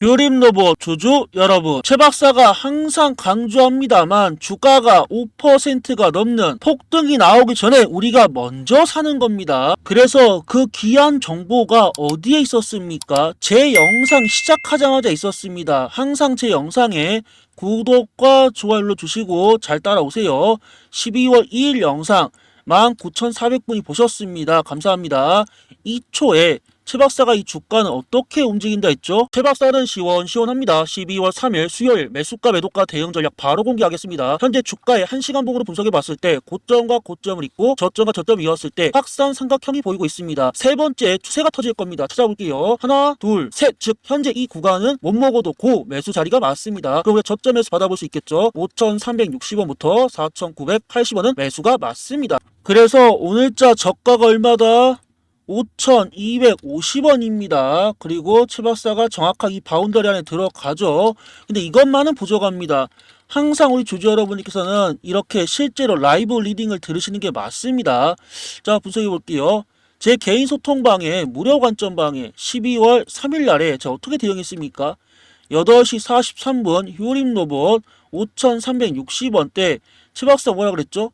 뷰림로봇 주주 여러분 최 박사가 항상 강조합니다만 주가가 5%가 넘는 폭등이 나오기 전에 우리가 먼저 사는 겁니다. 그래서 그 귀한 정보가 어디에 있었습니까? 제 영상 시작하자마자 있었습니다. 항상 제 영상에 구독과 좋아요 눌러주시고 잘 따라오세요. 12월 2일 영상 19,400분이 보셨습니다. 감사합니다. 2초에 최 박사가 이 주가는 어떻게 움직인다 했죠? 최 박사는 시원시원합니다. 12월 3일 수요일 매수가 매도가 대응 전략 바로 공개하겠습니다. 현재 주가의 1시간 보고로 분석해 봤을 때 고점과 고점을 잇고 저점과 저점을 이었을 때 확산 삼각형이 보이고 있습니다. 세 번째 추세가 터질 겁니다. 찾아볼게요. 하나, 둘, 셋. 즉 현재 이 구간은 못 먹어도 고 매수 자리가 맞습니다. 그럼 우리가 저점에서 받아볼 수 있겠죠? 5,360원부터 4,980원은 매수가 맞습니다. 그래서 오늘자 저가가 얼마다? 5,250원입니다. 그리고 최 박사가 정확하게 이 바운더리 안에 들어가죠. 근데 이것만은 부족합니다. 항상 우리 주주 여러분께서는 이렇게 실제로 라이브 리딩을 들으시는 게 맞습니다. 자, 분석해 볼게요. 제 개인 소통방에 무료 관점방에 12월 3일 날에 제가 어떻게 대응했습니까? 8시 43분 효림 로봇 5,360원대 최 박사 뭐라 그랬죠?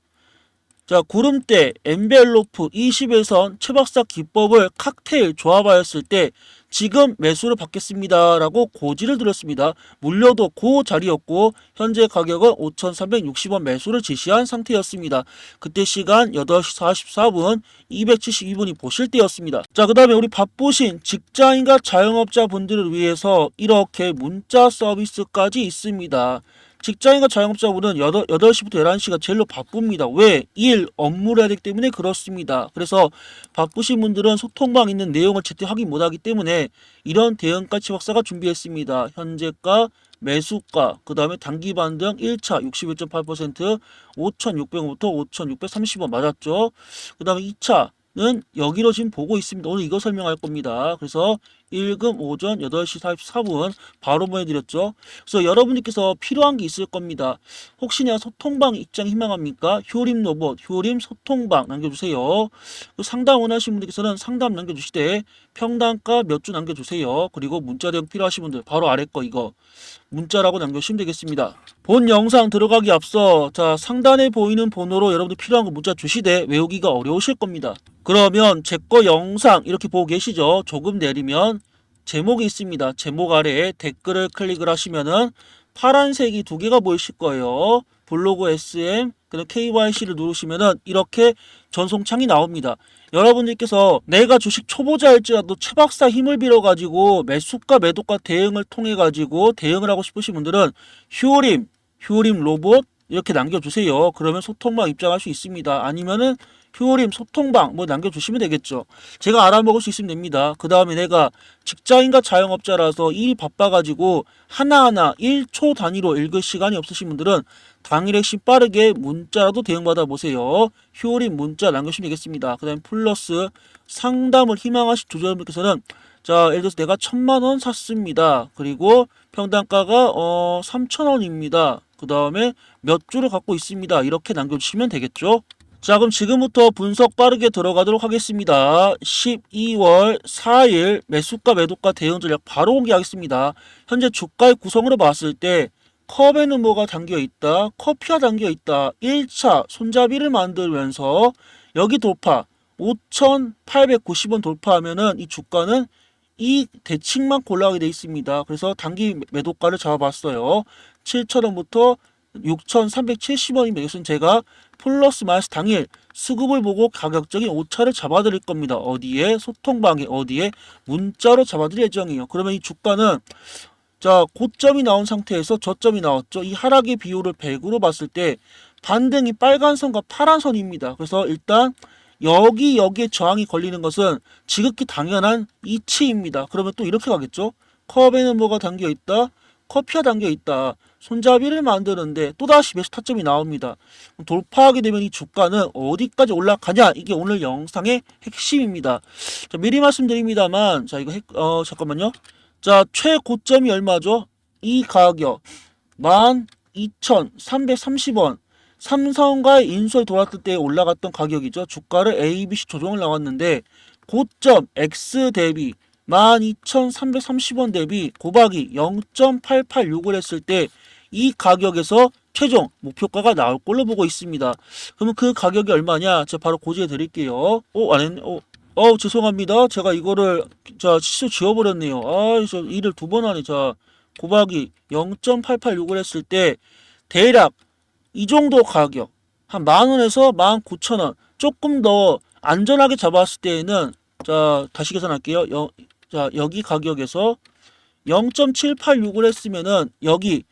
자, 구름대, 엔벨로프, 21선, 최박사 기법을 칵테일 조합하였을 때 지금 매수를 받겠습니다. 라고 고지를 드렸습니다. 물려도 고 자리였고 현재 가격은 5,360원 매수를 지시한 상태였습니다. 그때 시간 8시 44분 272분이 보실 때였습니다. 자, 그 다음에 우리 바쁘신 직장인과 자영업자 분들을 위해서 이렇게 문자 서비스까지 있습니다. 직장인과 자영업자분은 8, 8시부터 11시가 제일로 바쁩니다. 왜? 일, 업무를 해야 되기 때문에 그렇습니다. 그래서 바쁘신 분들은 소통방 있는 내용을 제때 확인 못하기 때문에 이런 대응가치 박사가 준비했습니다. 현재가 매수가, 그 다음에 단기 반등 1차 61.8%, 5,600원부터 5,630원 맞았죠. 그 다음에 2차 는 여기로 지금 보고 있습니다. 오늘 이거 설명할 겁니다. 그래서 1금 오전 8시 44분 바로 보내드렸죠. 그래서 여러분들께서 필요한 게 있을 겁니다. 혹시나 소통방 입장 희망합니까? 효림 로봇, 효림 소통방 남겨주세요. 그 상담 원하시는 분들께서는 상담 남겨주시되 평단가 몇 주 남겨주세요. 그리고 문자 대응 필요하신 분들 바로 아래 거 이거 문자라고 남겨주시면 되겠습니다. 본 영상 들어가기 앞서 자 상단에 보이는 번호로 여러분들 필요한 거 문자 주시되 외우기가 어려우실 겁니다. 그러면 제 거 영상 이렇게 보고 계시죠? 조금 내리면 제목이 있습니다. 제목 아래에 댓글을 클릭을 하시면은 파란색이 두 개가 보이실 거예요. 블로그 SM, 그다음 KYC를 누르시면은 이렇게 전송창이 나옵니다. 여러분들께서 내가 주식 초보자일지라도 최박사 힘을 빌어가지고 매수가 매도가 대응을 통해가지고 대응을 하고 싶으신 분들은 휴림, 휴림 로봇 이렇게 남겨주세요. 그러면 소통방 입장할 수 있습니다. 아니면은 휴림 소통방 뭐 남겨주시면 되겠죠. 제가 알아먹을 수 있으면 됩니다. 그 다음에 내가 직장인과 자영업자라서 일이 바빠가지고 하나하나 1초 단위로 읽을 시간이 없으신 분들은 당일 핵심 빠르게 문자라도 대응받아 보세요. 휴림 문자 남겨주시면 되겠습니다. 그 다음에 플러스 상담을 희망하신 조절분께서는 자, 예를 들어서 내가 천만 원 샀습니다. 그리고 평단가가 어 3천 원입니다. 그 다음에 몇 주를 갖고 있습니다. 이렇게 남겨주시면 되겠죠. 자, 그럼 지금부터 분석 빠르게 들어가도록 하겠습니다. 12월 4일 매수가 매도가 대응 전략 바로 공개하겠습니다. 현재 주가의 구성으로 봤을 때 컵에는 뭐가 담겨 있다. 커피가 담겨 있다. 1차 손잡이를 만들면서 여기 돌파 5,890원 돌파하면은 이 주가는 이 대칭만 골라오게 돼 있습니다. 그래서 단기 매도가를 잡아봤어요. 7,000원부터 6,370원입니다. 이것은 제가 플러스 마이너스 당일 수급을 보고 가격적인 오차를 잡아드릴 겁니다. 어디에? 소통방에 어디에? 문자로 잡아드릴 예정이에요. 그러면 이 주가는 자 고점이 나온 상태에서 저점이 나왔죠. 이 하락의 비율을 100으로 봤을 때 반등이 빨간 선과 파란 선입니다. 그래서 일단 여기 여기에 저항이 걸리는 것은 지극히 당연한 이치입니다. 그러면 또 이렇게 가겠죠. 컵에는 뭐가 담겨 있다. 커피가 담겨 있다. 손잡이를 만드는데 또다시 매수 타점이 나옵니다. 돌파하게 되면 이 주가는 어디까지 올라가냐? 이게 오늘 영상의 핵심입니다. 자, 미리 말씀드립니다만, 자, 이거 핵, 어, 잠깐만요. 자, 최고점이 얼마죠? 이 가격. 12,330원. 삼성과의 인수에 돌았을 때 올라갔던 가격이죠. 주가를 A, B, C 조정을 나왔는데, 고점 X 대비 12,330원 대비 곱하기 0.886을 했을 때 이 가격에서 최종 목표가가 나올 걸로 보고 있습니다. 그러면 그 가격이 얼마냐? 제가 바로 고지해 드릴게요. 어, 안 했네. 어, 어, 죄송합니다. 제가 이거를 자, 실수 지워 버렸네요. 아, 저 일을 두 번 하네. 자, 곱하기 0.886을 했을 때 대략 이 정도 가격 한 만 원에서 만 구천 원 조금 더 안전하게 잡았을 때에는 자 다시 계산할게요. 여, 자 여기 가격에서 0.786을 했으면은 여기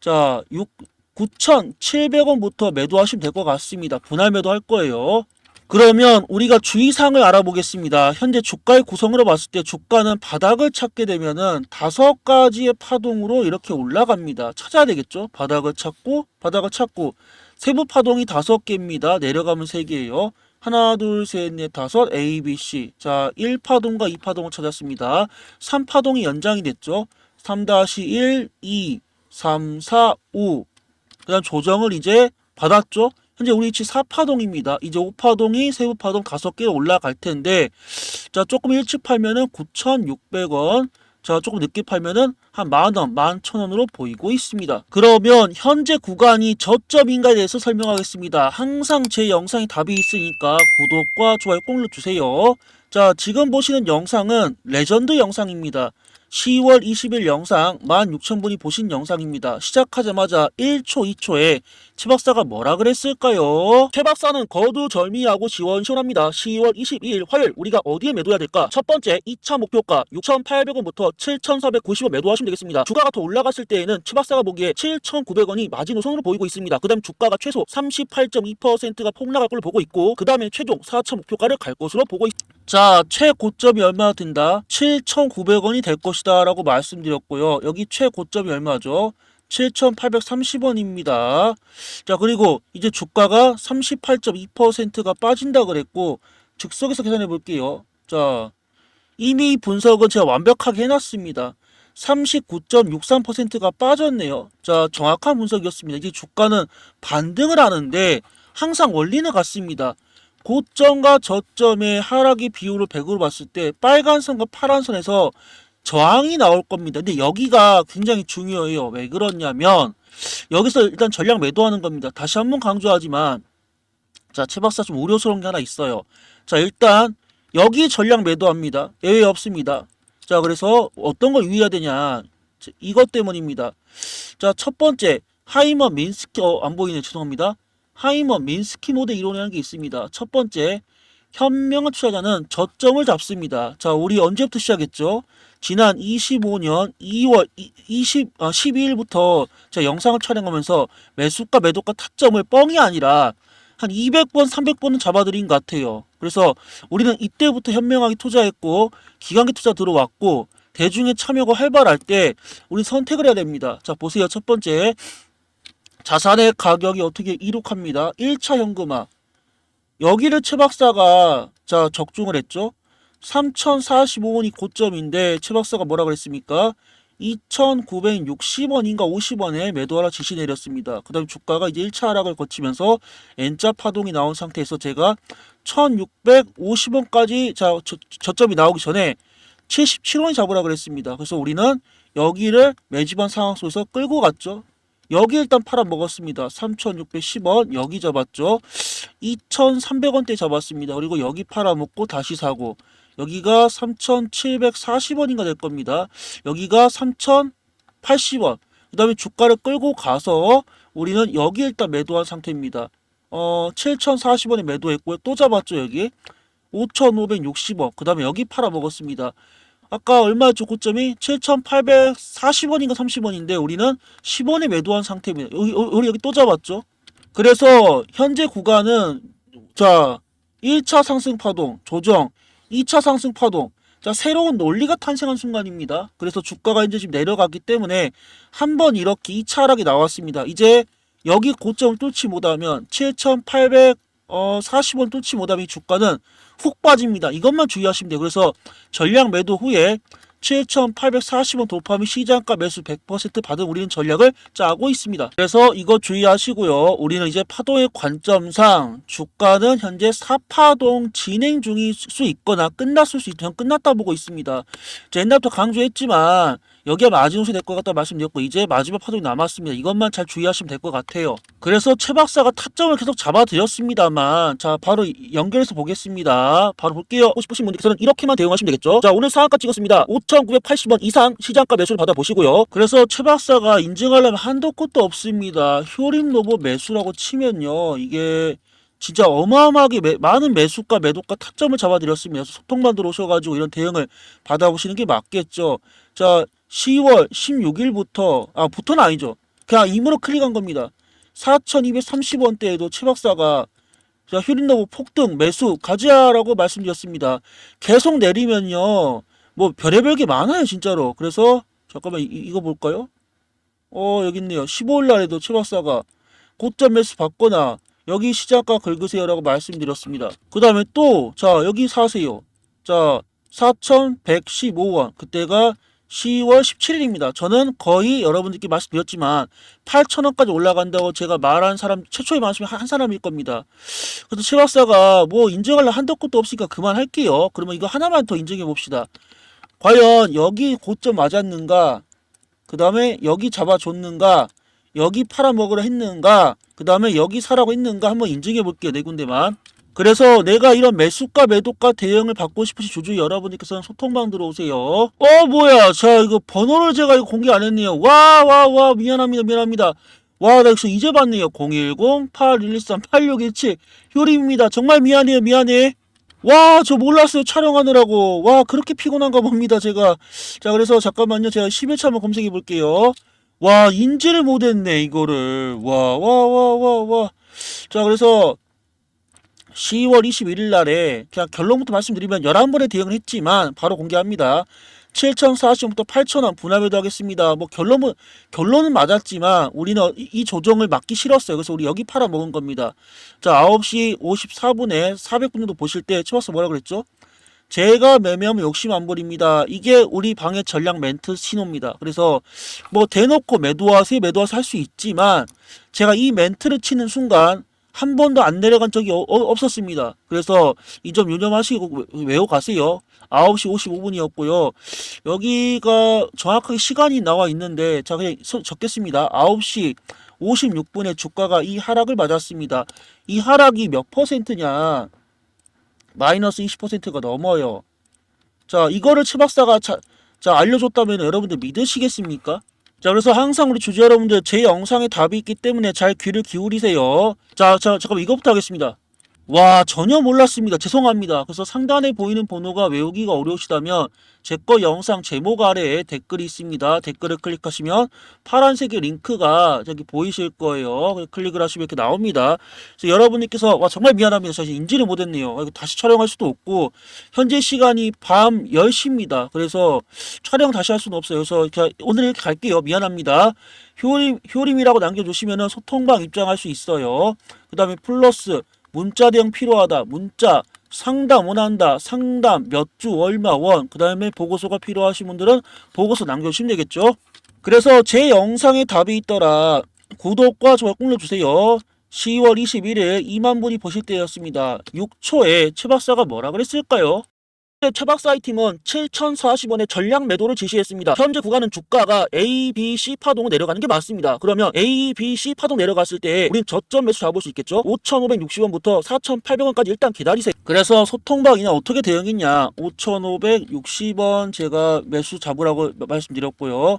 자 6, 9,700원부터 매도하시면 될 것 같습니다. 분할 매도할 거예요. 그러면 우리가 주의사항을 알아보겠습니다. 현재 주가의 구성으로 봤을 때 주가는 바닥을 찾게 되면은 다섯 가지의 파동으로 이렇게 올라갑니다. 찾아야 되겠죠? 바닥을 찾고 바닥을 찾고 세부 파동이 다섯 개입니다. 내려가면 세 개예요. 하나, 둘, 셋, 넷, 다섯, A, B, C. 자, 1파동과 2파동을 찾았습니다. 3파동이 연장이 됐죠. 3-1, 2, 3, 4, 5. 그 다음 조정을 이제 받았죠. 현재 우리 위치 4파동입니다. 이제 5파동이 세부 파동 5개 올라갈 텐데 자 조금 일찍 팔면은 9,600원 자 조금 늦게 팔면은 한 만원, 만천원으로 보이고 있습니다. 그러면 현재 구간이 저점인가에 대해서 설명하겠습니다. 항상 제 영상에 답이 있으니까 구독과 좋아요 꼭 눌러주세요. 자 지금 보시는 영상은 레전드 영상입니다. 10월 20일 영상 16,000분이 보신 영상입니다. 시작하자마자 1초, 2초에 최 박사가 뭐라 그랬을까요? 최 박사는 거두절미하고 시원시원합니다. 10월 22일 화요일 우리가 어디에 매도해야 될까? 첫 번째 2차 목표가 6,800원부터 7,490원 매도하시면 되겠습니다. 주가가 더 올라갔을 때에는 최 박사가 보기에 7,900원이 마지노선으로 보이고 있습니다. 그 다음 주가가 최소 38.2%가 폭락할 걸로 보고 있고 그 다음에 최종 4차 목표가를 갈 것으로 보고 있습니다. 자, 최고점이 얼마나 된다? 7,900원이 될 것이다 라고 말씀드렸고요. 여기 최고점이 얼마죠? 7,830원입니다. 자, 그리고 이제 주가가 38.2%가 빠진다 그랬고, 즉석에서 계산해 볼게요. 자, 이미 분석은 제가 완벽하게 해놨습니다. 39.63%가 빠졌네요. 자, 정확한 분석이었습니다. 이제 주가는 반등을 하는데 항상 원리는 같습니다. 고점과 저점의 하락의 비율을 100으로 봤을 때 빨간 선과 파란 선에서 저항이 나올 겁니다. 근데 여기가 굉장히 중요해요. 왜 그러냐면 여기서 일단 전략 매도하는 겁니다. 다시 한번 강조하지만 자, 최 박사 좀 우려스러운 게 하나 있어요. 자, 일단 여기 전략 매도합니다. 예외 없습니다. 자, 그래서 어떤 걸 유의해야 되냐? 자, 이것 때문입니다. 자, 첫 번째 하이먼 민스키 어, 안 보이네. 죄송합니다. 하이먼 민스키 모드 이론이라는 게 있습니다. 첫 번째 현명한 투자자는 저점을 잡습니다. 자, 우리 언제부터 시작했죠? 지난 25년 2월 20, 아, 12일부터 제가 영상을 촬영하면서 매수가 매도가 타점을 뻥이 아니라 한 200번, 300번은 잡아드린 것 같아요. 그래서 우리는 이때부터 현명하게 투자했고 기관기 투자 들어왔고 대중의 참여가 활발할 때 우리 선택을 해야 됩니다. 자 보세요. 첫 번째 자산의 가격이 어떻게 이룩합니다. 1차 현금화 여기를 최 박사가 자 적중을 했죠. 3,045원이 고점인데 최 박사가 뭐라 그랬습니까? 2,960원인가 50원에 매도하라 지시 내렸습니다. 그 다음에 주가가 이제 1차 하락을 거치면서 N자 파동이 나온 상태에서 제가 1,650원까지 자, 저, 저점이 나오기 전에 77원이 잡으라 그랬습니다. 그래서 우리는 여기를 매집한 상황 속에서 끌고 갔죠. 여기 일단 팔아 먹었습니다. 3,610원 여기 잡았죠. 2,300원대 잡았습니다. 그리고 여기 팔아 먹고 다시 사고 여기가 3,740원인가 될 겁니다. 여기가 3,080원. 그 다음에 주가를 끌고 가서 우리는 여기 일단 매도한 상태입니다. 어, 7,040원에 매도했고요. 또 잡았죠, 여기. 5,560원. 그 다음에 여기 팔아 먹었습니다. 아까 얼마였죠, 고점이? 7,840원인가 30원인데 우리는 10원에 매도한 상태입니다. 여기, 우리 여기 또 잡았죠? 그래서 현재 구간은 자, 1차 상승 파동, 조정, 2차 상승 파동. 자, 새로운 논리가 탄생한 순간입니다. 그래서 주가가 이제 지금 내려갔기 때문에 한 번 이렇게 2차 하락이 나왔습니다. 이제 여기 고점을 뚫지 못하면 7,840원 뚫지 못하면 이 주가는 훅 빠집니다. 이것만 주의하시면 돼요. 그래서 전량 매도 후에 7,840원 도파민 시장가 매수 100% 받은 우리는 전략을 짜고 있습니다. 그래서 이거 주의하시고요. 우리는 이제 파동의 관점상 주가는 현재 4파동 진행 중일 수 있거나 끝났을 수 있다. 끝났다 보고 있습니다. 옛날부터 강조했지만 여기가 마지노선이 될 것 같다 말씀드렸고 이제 마지막 파동이 남았습니다. 이것만 잘 주의하시면 될 것 같아요. 그래서 최 박사가 타점을 계속 잡아드렸습니다만 자 바로 연결해서 보겠습니다. 바로 볼게요. 보고 싶으신 분들께서는 이렇게만 대응하시면 되겠죠. 자 오늘 상한가 찍었습니다. 5,980원 이상 시장가 매수를 받아보시고요. 그래서 최 박사가 인증하려면 한도 끝도 없습니다. 효림 로봇 매수라고 치면요. 이게 진짜 어마어마하게 매- 많은 매수가 매도가 타점을 잡아드렸습니다. 소통만 들어오셔가지고 이런 대응을 받아보시는 게 맞겠죠. 자 10월 16일부터 아 부터는 아니죠. 그냥 임으로 클릭한 겁니다. 4,230원대에도 최 박사가 자 휴린노브 폭등 매수 가지야라고 말씀드렸습니다. 계속 내리면요 뭐 별의별 게 많아요 진짜로. 그래서 잠깐만 이, 이거 볼까요? 어 여기 있네요. 15일 날에도 최 박사가 고점 매수 받거나 여기 시장가 긁으세요라고 말씀드렸습니다. 그 다음에 또 자 여기 사세요. 자 4,115원 그때가 10월 17일입니다. 저는 거의 여러분들께 말씀드렸지만 8,000원까지 올라간다고 제가 말한 사람 최초의 말씀이 한, 한 사람일 겁니다. 그래서 최 박사가 뭐 인정할 한도 끝도 없으니까 그만할게요. 그러면 이거 하나만 더 인정해 봅시다. 과연 여기 고점 맞았는가? 그 다음에 여기 잡아줬는가? 여기 팔아먹으려 했는가? 그 다음에 여기 사라고 했는가? 한번 인증해 볼게요. 네 군데만. 그래서 내가 이런 매수가 매도가 대응을 받고 싶으신 주주 여러분께서는 소통방 들어오세요. 어 뭐야 자 이거 번호를 제가 이거 공개 안 했네요. 와 와 와 미안합니다 미안합니다. 와 나 역시 이제 봤네요. 010-8113-8617 효림입니다. 정말 미안해요 미안해. 와 저 몰랐어요 촬영하느라고. 와 그렇게 피곤한가 봅니다 제가. 자 그래서 잠깐만요 제가 11차 한번 검색해 볼게요. 와 인지를 못했네 이거를. 와 와 와 와 와. 자 그래서 10월 21일 날에 그냥 결론부터 말씀드리면 11번에 대응을 했지만 바로 공개합니다. 7,040원부터 8,000원 분할매도 하겠습니다. 뭐 결론은 결론은 맞았지만 우리는 이, 이 조정을 막기 싫었어요. 그래서 우리 여기 팔아 먹은 겁니다. 자, 9시 54분에 400분 정도 보실 때 최박사 뭐라 그랬죠? 제가 매매하면 욕심 안 부립니다. 이게 우리 방의 전략 멘트 신호입니다. 그래서 뭐 대놓고 매도하세요, 매도하세요 할 수 있지만 제가 이 멘트를 치는 순간 한 번도 안 내려간 적이 어- 어- 없었습니다. 그래서 이 점 유념하시고 외- 외워가세요. 9시 55분이었고요. 여기가 정확하게 시간이 나와 있는데 자 그냥 서- 적겠습니다. 9시 56분에 주가가 이 하락을 맞았습니다. 이 하락이 몇 퍼센트냐? 마이너스 20%가 넘어요. 자 이거를 최 박사가 자, 자 알려줬다면 여러분들 믿으시겠습니까? 자 그래서 항상 우리 주주 여러분들 제 영상에 답이 있기 때문에 잘 귀를 기울이세요. 자, 자 잠깐만 이거부터 하겠습니다. 와 전혀 몰랐습니다. 죄송합니다. 그래서 상단에 보이는 번호가 외우기가 어려우시다면 제 거 영상 제목 아래에 댓글이 있습니다. 댓글을 클릭하시면 파란색의 링크가 저기 보이실 거예요. 클릭을 하시면 이렇게 나옵니다. 그래서 여러분들께서 와 정말 미안합니다. 사실 인지를 못했네요. 다시 촬영할 수도 없고 현재 시간이 밤 10시입니다. 그래서 촬영 다시 할 수는 없어요. 그래서 오늘 이렇게 갈게요. 미안합니다. 효림, 효림이라고 남겨주시면 소통방 입장할 수 있어요. 그 다음에 플러스 문자 대응 필요하다. 문자 상담 원한다. 상담 몇 주 얼마 원. 그 다음에 보고서가 필요하신 분들은 보고서 남겨주시면 되겠죠. 그래서 제 영상에 답이 있더라. 구독과 좋아요 꼭 눌러주세요. 10월 21일 2만 분이 보실 때였습니다. 6초에 최 박사가 뭐라 그랬을까요? 최 박사의 팀은 7,040원의 전량 매도를 지시했습니다. 현재 구간은 주가가 A, B, C 파동을 내려가는 게 맞습니다. 그러면 A, B, C 파동 내려갔을 때 우린 저점 매수 잡을 수 있겠죠? 5,560원부터 4,800원까지 일단 기다리세요. 그래서 소통방이나 어떻게 대응했냐? 5,560원 제가 매수 잡으라고 말씀드렸고요.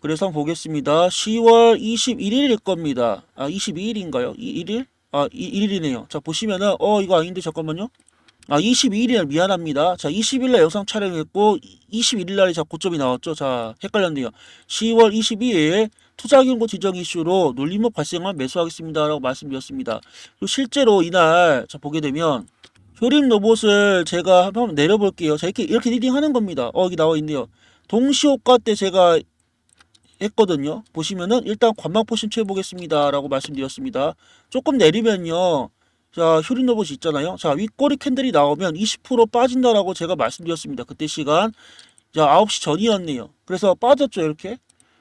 그래서 한번 보겠습니다. 10월 21일일 겁니다. 아, 22일인가요? 1일? 아, 1일이네요. 자, 보시면은, 어, 이거 아닌데, 잠깐만요. 아, 22일이나 미안합니다. 자, 20일날 영상 촬영했고, 21일날에 자, 고점이 나왔죠. 자, 헷갈렸네요. 10월 22일 투자경고 지정 이슈로 눌림목 발생만 매수하겠습니다 라고 말씀드렸습니다. 그리고 실제로 이날 자 보게 되면 효림 로봇을 제가 한번 내려볼게요. 자, 이렇게 이렇게 리딩 하는 겁니다. 어, 여기 나와 있네요. 동시호가 때 제가 했거든요. 보시면은 일단 관망 포션 채워보겠습니다 라고 말씀드렸습니다. 조금 내리면요. 자, 휴린 로봇이 있잖아요. 자, 윗꼬리 캔들이 나오면 20% 빠진다라고 제가 말씀드렸습니다. 그때 시간 자, 9시 전이었네요. 그래서 빠졌죠, 이렇게.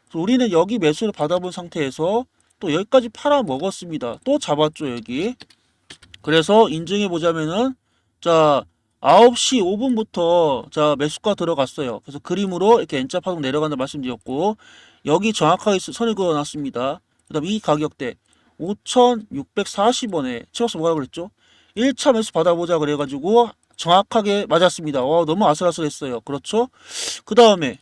그래서 우리는 여기 매수를 받아본 상태에서 또 여기까지 팔아 먹었습니다. 또 잡았죠, 여기. 그래서 인증해 보자면은 자, 9시 5분부터 자, 매수가 들어갔어요. 그래서 그림으로 이렇게 N자 파동 내려간다 말씀드렸고 여기 정확하게 선을 그어 놨습니다. 그다음 이 가격대 5,640원에 채워서 뭐라 그랬죠? 1차 매수 받아보자 그래가지고 정확하게 맞았습니다. 와, 너무 아슬아슬했어요. 그렇죠? 그 다음에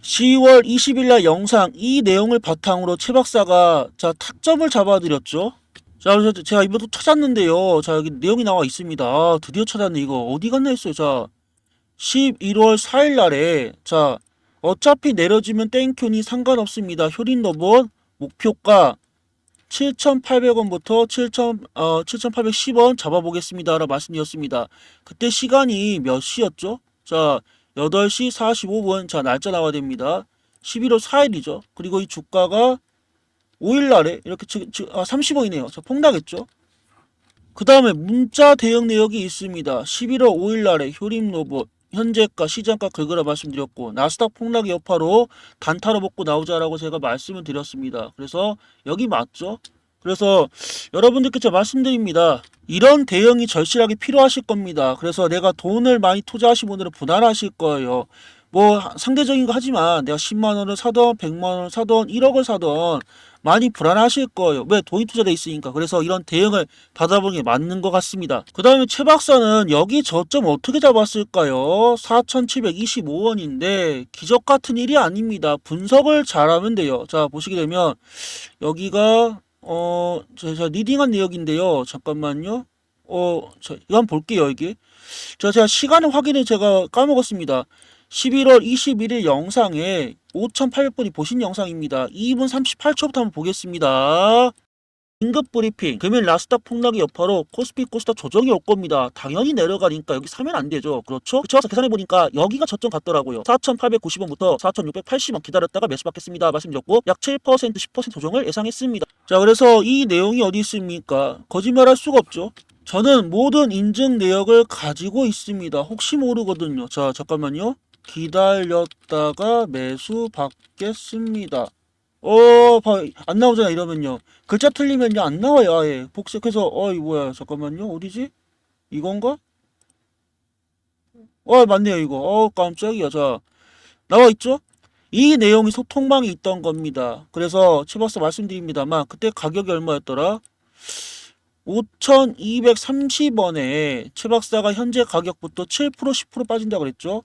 10월 20일 날 영상 이 내용을 바탕으로 최 박사가 자 타점을 잡아드렸죠. 자 제가 이번 또 찾았는데요. 자 여기 내용이 나와 있습니다. 아, 드디어 찾았네 이거 어디 갔나 했어요. 자 11월 4일 날에 자 어차피 내려지면 땡큐니 상관없습니다. 효린 로봇 목표가 7,800원부터 7,000, 어, 7,810원 잡아보겠습니다 라고 말씀드렸습니다. 그때 시간이 몇 시였죠? 자, 8시 45분. 자, 날짜 나와야 됩니다. 11월 4일이죠. 그리고 이 주가가 5일 날에 이렇게 지, 지, 아, 30원이네요. 자, 폭락했죠. 그 다음에 문자 대응 내역이 있습니다. 11월 5일 날에 효림 로봇 현재가 시장가 긁으라 말씀드렸고 나스닥 폭락 여파로 단타로 먹고 나오자라고 제가 말씀을 드렸습니다. 그래서 여기 맞죠? 그래서 여러분들께 제가 말씀드립니다. 이런 대응이 절실하게 필요하실 겁니다. 그래서 내가 돈을 많이 투자하신 분들은 분할하실 거예요. 뭐 상대적인 거 하지만 내가 10만 원을 사던 100만 원을 사던 1억을 사던 많이 불안하실 거예요. 왜 돈이 투자돼 있으니까. 그래서 이런 대응을 받아보는 게 맞는 것 같습니다. 그 다음에 최 박사는 여기 저점 어떻게 잡았을까요? 4,725원인데 기적 같은 일이 아닙니다. 분석을 잘하면 돼요. 자 보시게 되면 여기가 어 제가 리딩한 내역인데요. 잠깐만요. 어, 한번 볼게요, 이게. 자, 제가 시간을 확인을 제가 까먹었습니다. 11월 21일 영상에 5,800분이 보신 영상입니다. 2분 38초부터 한번 보겠습니다. 긴급 브리핑. 금일 나스닥 폭락의 여파로 코스피 코스닥 조정이 올 겁니다. 당연히 내려가니까 여기 사면 안 되죠. 그렇죠? 그쵸? 계산해 보니까 여기가 저점 같더라고요. 4,890원부터 4,680원 기다렸다가 매수 받겠습니다. 말씀드렸고 약 7% 10% 조정을 예상했습니다. 자, 그래서 이 내용이 어디 있습니까? 거짓말할 수가 없죠. 저는 모든 인증 내역을 가지고 있습니다. 혹시 모르거든요. 자, 잠깐만요. 기다렸다가 매수 받겠습니다. 어, 봐, 안 나오잖아, 이러면요. 글자 틀리면요, 안 나와요, 아예. 복색해서, 어, 이 뭐야, 잠깐만요. 어디지? 이건가? 어, 맞네요, 이거. 어, 깜짝이야. 자, 나와 있죠? 이 내용이 소통방에 있던 겁니다. 그래서, 최박사 말씀드립니다만, 그때 가격이 얼마였더라? 5,230원에 최 박사가 현재 가격부터 7% 10% 빠진다고 그랬죠?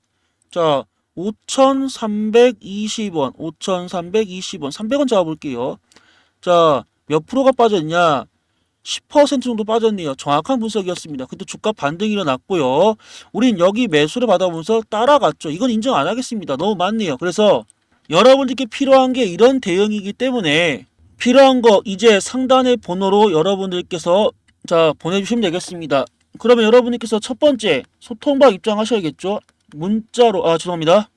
자, 5,320원, 5,320원, 300원 잡아볼게요. 자, 몇 프로가 빠졌냐? 10% 정도 빠졌네요. 정확한 분석이었습니다. 그때 주가 반등이 일어났고요. 우린 여기 매수를 받아보면서 따라갔죠. 이건 인정 안 하겠습니다. 너무 많네요. 그래서 여러분들께 필요한 게 이런 대응이기 때문에 필요한 거 이제 상단의 번호로 여러분들께서 자 보내주시면 되겠습니다. 그러면 여러분들께서 첫 번째 소통방 입장하셔야겠죠. 문자로 아 죄송합니다.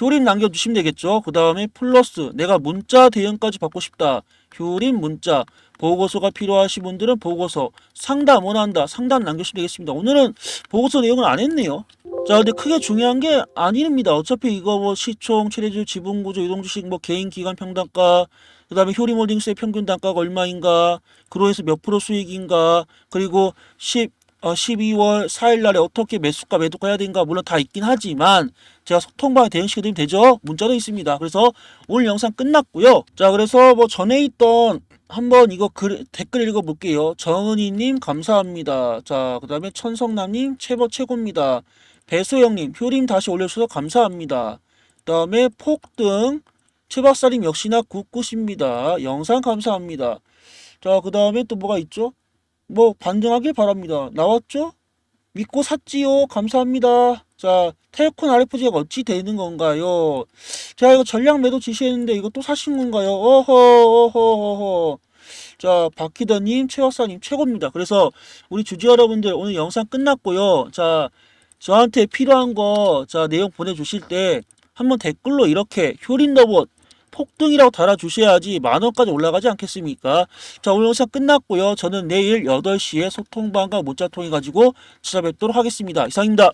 효림 남겨주시면 되겠죠. 그 다음에 플러스 내가 문자 대응까지 받고 싶다. 효림 문자 보고서가 필요하신 분들은 보고서 상담 원한다. 상담 남겨주시면 되겠습니다. 오늘은 보고서 내용을 안 했네요. 자 근데 크게 중요한 게 아닙니다. 어차피 이거 뭐 시총, 최대주, 지분구조, 유동주식, 뭐 개인 기간 평단가 그 다음에 효림홀딩스의 평균 단가가 얼마인가, 그로 해서 몇 프로 수익인가, 그리고 10, 어, 12월 4일 날에 어떻게 매수가 매도가 해야 되는가, 물론 다 있긴 하지만, 제가 소통방에 대응시켜드리면 되죠? 문자도 있습니다. 그래서 오늘 영상 끝났고요. 자, 그래서 뭐 전에 있던 한번 이거 글, 댓글 읽어볼게요. 정은희님 감사합니다. 자, 그 다음에 천성남님 최고 최고입니다. 배소영님 효림 다시 올려주셔서 감사합니다. 그 다음에 폭등 최박사님 역시나 굿굿입니다. 영상 감사합니다. 자, 그 다음에 또 뭐가 있죠? 뭐 반등하길 바랍니다. 나왔죠? 믿고 샀지요. 감사합니다. 자, 텔콘 RFG가 어찌 되는 건가요? 자, 이거 전량 매도 지시했는데 이거 또 사신 건가요? 어허, 어허, 어허. 자, 박희더님, 최박사님 최고입니다. 그래서 우리 주주 여러분들 오늘 영상 끝났고요. 자, 저한테 필요한 거, 자, 내용 보내주실 때 한번 댓글로 이렇게 효린더봇 폭등이라고 달아주셔야지 만원까지 올라가지 않겠습니까? 자 오늘 영상 끝났고요. 저는 내일 8시에 소통방과 문자통해 가지고 찾아뵙도록 하겠습니다. 이상입니다.